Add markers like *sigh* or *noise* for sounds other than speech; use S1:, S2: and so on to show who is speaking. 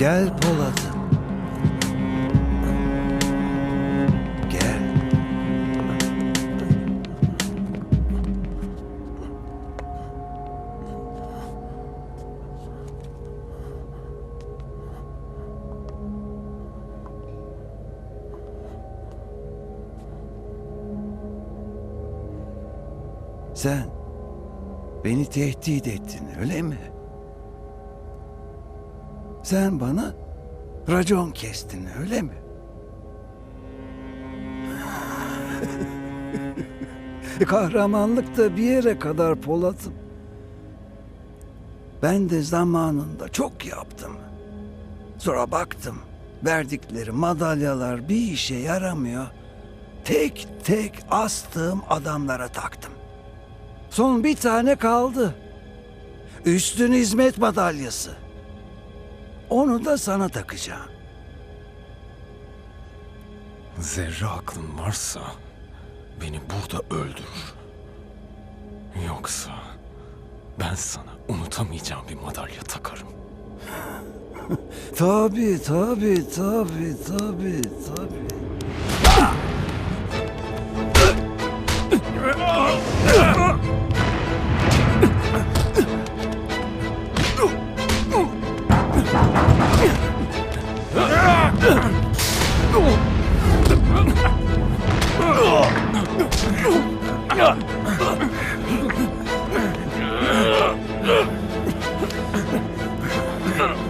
S1: Gel Polat'ım. Gel. Sen beni tehdit ettin öyle mi? Sen bana racon kestin öyle mi? *laughs* Kahramanlık da bir yere kadar Polat'ım. Ben de zamanında çok yaptım. Sonra baktım verdikleri madalyalar bir işe yaramıyor. Tek tek astığım adamlara taktım. Son bir tane kaldı. Üstün hizmet madalyası. Onu da sana takacağım.
S2: Zerre aklın varsa beni burada öldürür. Yoksa ben sana unutamayacağım bir madalya takarım. *laughs*
S1: Tabii tabii tabii tabii tabii.
S2: Oh! Uh.